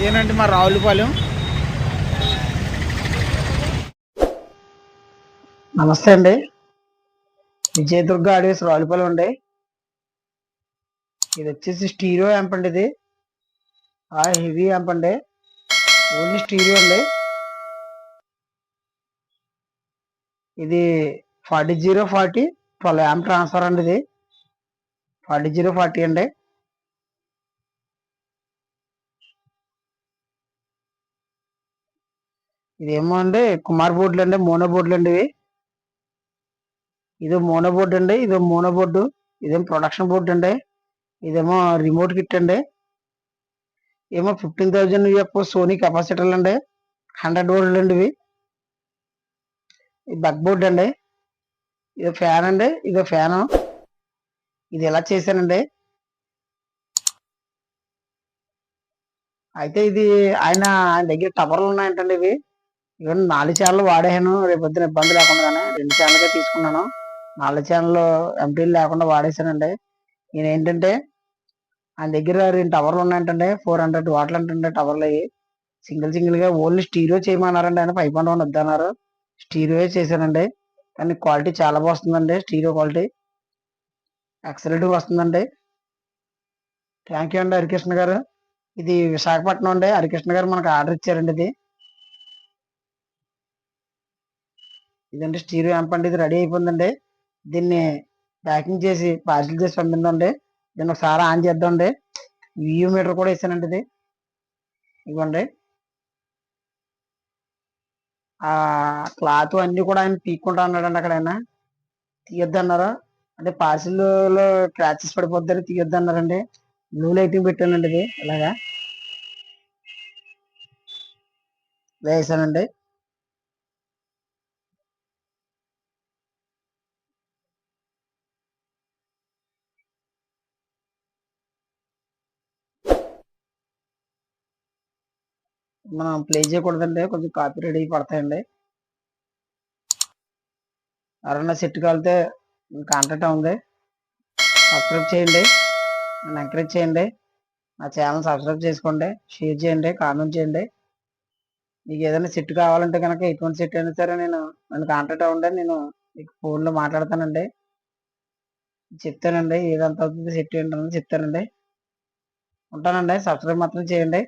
ఇదేనండి మా రావులపాలెం. నమస్తే అండి. విజయదుర్గ ఆడియోస్ రావులపాలెం అండి. ఇది వచ్చేసి స్టీరియో యాంప్ అండి ఇది. ఆ హెవీ యాంప్ అండి. ఓన్లీ స్టీరియో అండి. ఇది forty zero forty twelve amp transfer అండి ఇది. ఫార్టీ జీరో ఫార్టీ అండి. ఇదేమో అండి కుమార్ బోర్డులు అండి మోనో బోర్డులు అండి ఇవి. ఇది మోనో బోర్డు అండి ఇది మోనో బోర్డు ఇదేమో ప్రొడక్షన్ బోర్డు అండి ఇదేమో రిమోట్ కిట్ అండి. ఏమో ఫిఫ్టీన్ థౌజండ్ యొక్క సోనీ కెపాసిటర్లు అండి హండ్రెడ్ బోర్డులు అండి ఇవి. ఇది బగ్ బోర్డు అండి ఇది ఫ్యాన్ అండి ఇది ఫ్యాను. ఇది ఎలా చేశానండి? అయితే ఇది ఆయన ఆయన దగ్గర టవర్లు ఉన్నాయంటండి ఇవి. ఇవన్నీ నాలుగు ఛానల్ వాడేసాను రేపు పొద్దున ఇబ్బంది లేకుండా రెండు ఛానల్గా తీసుకున్నాను. నాలుగు ఛానల్ ఎంటీలు లేకుండా వాడేసానండి నేను ఏంటంటే ఆయన దగ్గర రెండు టవర్లు ఉన్నాయంటండి. ఫోర్ హండ్రెడ్ వాట్లు అంటే టవర్లు అయ్యి. సింగిల్ సింగిల్గా ఓన్లీ స్టీరియో చేయమన్నారండి ఆయన. ఫైవ్ పాయింట్ వన్ వద్దన్నారు స్టీరియో చేశానండి. కానీ క్వాలిటీ చాలా బాగుంటుందండి స్టీరియో క్వాలిటీ ఎక్సలెంట్ వస్తుందండి. థ్యాంక్ యూ అండి హరికృష్ణ గారు. ఇది విశాఖపట్నం అండి. హరికృష్ణ గారు మనకు ఆర్డర్ ఇచ్చారండి ఇది. ఇదండి స్టీరియో యాంప్ అండి ఇది రెడీ అయిపోయిందండి. దీన్ని ప్యాకింగ్ చేసి పార్సిల్ చేసి పంపిందండి. దీన్ని ఒకసారి ఆన్ చేద్దామండి. వ్యూ మీటర్ కూడా వేసానండి ఇది. ఇవ్వండి. ఆ క్లాత్ అన్ని కూడా ఆయన పీక్కుంటా అన్నాడండి అక్కడ ఆయన తీయొద్దన్నారు. అంటే పార్సిల్లో క్రాచెస్ పడిపోద్దని తీయొద్దన్నారండి. బ్లూ లైటింగ్ పెట్టానండి ఇది. ఇలాగా వేసానండి. మనం ప్లే చేయకూడదండి కొంచెం కాపీ రెడీ పడతాయండి. ఎవరన్నా సెట్ కాలితే కాంటాక్ట్ ఉంది. సబ్స్క్రైబ్ చేయండి. నన్ను ఎంకరేజ్ చేయండి. నా ఛానల్ సబ్స్క్రైబ్ చేసుకోండి. షేర్ చేయండి. కామెంట్ చేయండి. మీకు ఏదైనా సెట్ కావాలంటే కనుక ఎటువంటి సెట్ అయినా సరే నేను నన్ను కాంటాక్ట్ అవ్వండి. నేను మీకు ఫోన్లో మాట్లాడతానండి. చెప్తానండి. ఏదంత అవుతుంది సెట్ ఏంటన్నది చెప్తానండి. ఉంటానండి. సబ్స్క్రైబ్ మాత్రం చేయండి.